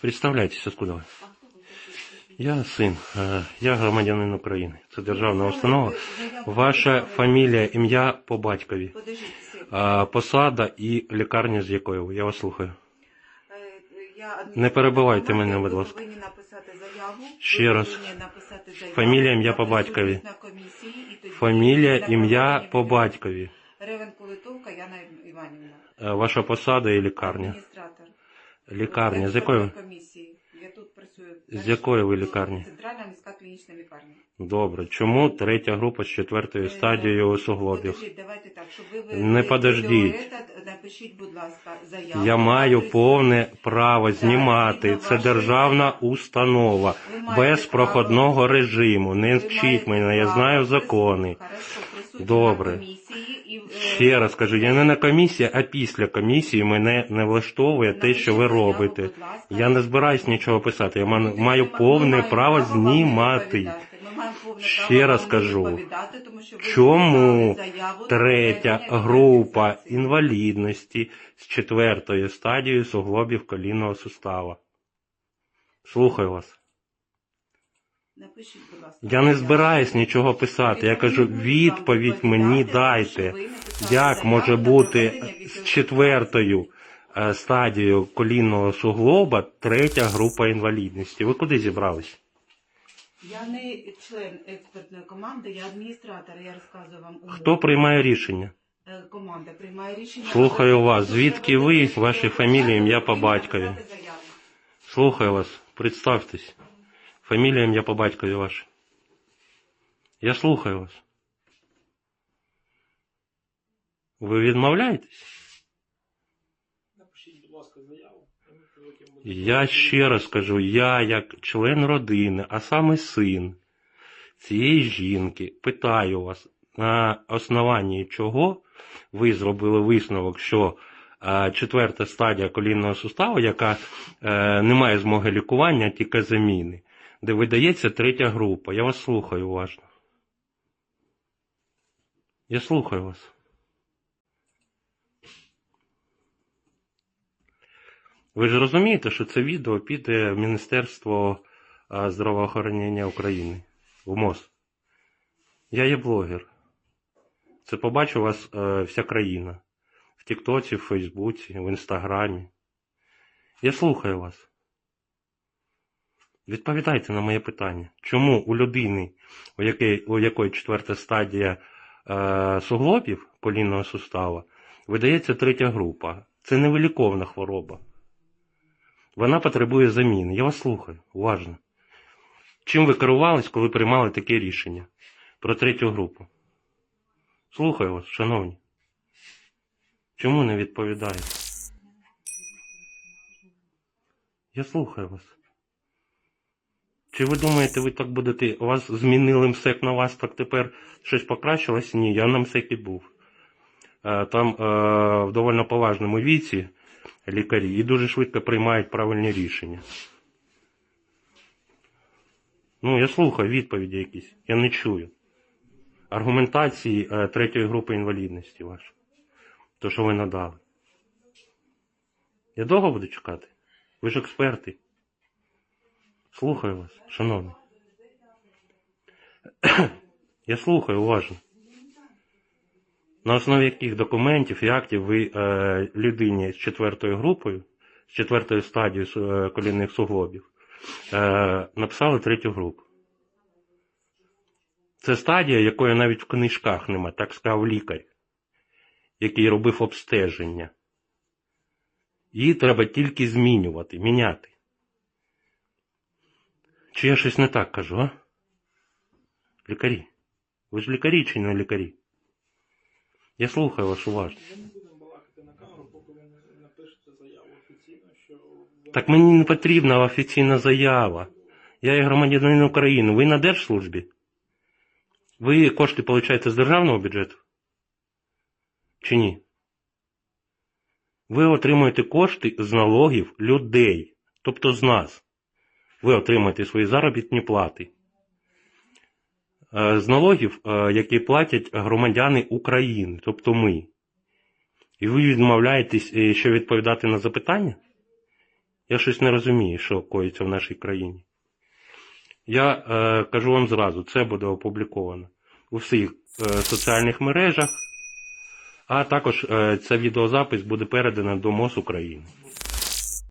Представляйтесь, откуда ви? Я син, е, я громадянин України. Це державна установа. Ваша фамілія, ім'я по батькові, посада і лікарня з якої ви. Я вас слухаю. Не перебивайте мене, будь ласка. Ще раз. Фамілія, ім'я по батькові. Фамілія, ім'я по батькові, Ревенко Литовка Яна Іванівна. Е, ваша посада і лікарня. Лікарня. З якої? комісії. Я тут працюю. З якої ви лікарні? Центральна міська клінічна лікарня. Добре. Чому третя група з четвертою стадією суглобів? Подождіть, давайте так, щоб ви Не подождіть. напишіть, будь ласка, заяву. Я маю повне право знімати. Це державна установа без проходного режиму. Не вчіть мене, я знаю закони. Хорошо, Добре. е, Ще раз кажу, я не на комісії, а після комісії мене не влаштовує те, що ви робите. Я не збираюсь нічого писати. Я маю- повне право знімати. Ще раз кажу, Чому третя група інвалідності з четвертою стадією суглобів колінного сустава? Слухаю вас. Напишіть, будь ласка. Я не збираюсь нічого писати. Я кажу, відповідь мені дайте. Як може бути з четвертою е, стадією колінного суглоба третя група інвалідності? Ви куди зібрались? Я не член експертної команди, я адміністратор, я розказую вам умови. Хто приймає рішення? Е, Команда приймає рішення. Слухаю вас. Звідки ви, ваші фамілії, ім'я по батькові? Слухаю вас. Представтесь. Фамілія, ім'я по батькові ваше. Я слухаю вас. Ви відмовляєтесь? Напишіть, будь ласка, заяву. Я ще раз кажу, я як член родини, а саме син цієї жінки, питаю вас, на основанні чого ви зробили висновок, що е, четверта стадія колінного суставу, яка е, не має змоги лікування, тільки заміни, де видається третя група. Я вас слухаю уважно. Я слухаю вас. Ви ж розумієте, що це відео піде в Міністерство здравоохоронення України в МОЗ. Я є блогер. Це побачить вас е, вся країна. В Тіктоці, в Фейсбуці, в Інстаграмі. Я слухаю вас. Відповідайте на моє питання. Чому у людини, у якої, у якої четверта стадія е, суглобів колінного сустава, видається третя група? Це невиліковна хвороба. Вона потребує заміни. Я вас слухаю, уважно. Чим ви керувались, коли приймали таке рішення про третю групу? Слухаю вас, шановні. Чому не відповідаєте? Я слухаю вас. Чи ви думаєте, ви так будете, у вас змінили МСЕК на вас, так тепер щось покращилось? Ні, я на МСЕКі був. Е, Там е, в доволі поважному віці лікарі і дуже швидко приймають правильні рішення. Ну, я слухаю відповіді якісь, я не чую. Аргументації е, третьої групи інвалідності вашої. То, що ви надали. Я довго буду чекати? Ви ж експерти. Слухаю вас, шановний. Я слухаю уважно. На основі яких документів і актів ви е, людині з четвертою групою, з четвертою стадією е, колінних суглобів, е, написали третю групу. Це стадія, якої навіть в книжках нема, так сказав лікар, який робив обстеження. Її треба тільки змінювати, міняти. Чи я щось не так кажу, а? Лікарі. Ви ж лікарі чи не лікарі? Я слухаю вас уважно. Ми не будемо балакати на камеру, поки ви не напишете заяву офіційно, що Так мені не потрібна офіційна заява. Я є громадянин України. Ви на держслужбі? Ви кошти получаєте з державного бюджету? Чи ні? Ви отримуєте кошти з налогів людей, тобто з нас. Ви отримуєте свої заробітні плати. Е, З налогів, е, які платять громадяни України, тобто ми. І ви відмовляєтесь е, ще відповідати на запитання? Я щось не розумію, що коїться в нашій країні. Я е, кажу вам зразу, це буде опубліковано у всіх е, соціальних мережах, а також е, цей відеозапис буде передано до МОЗ України.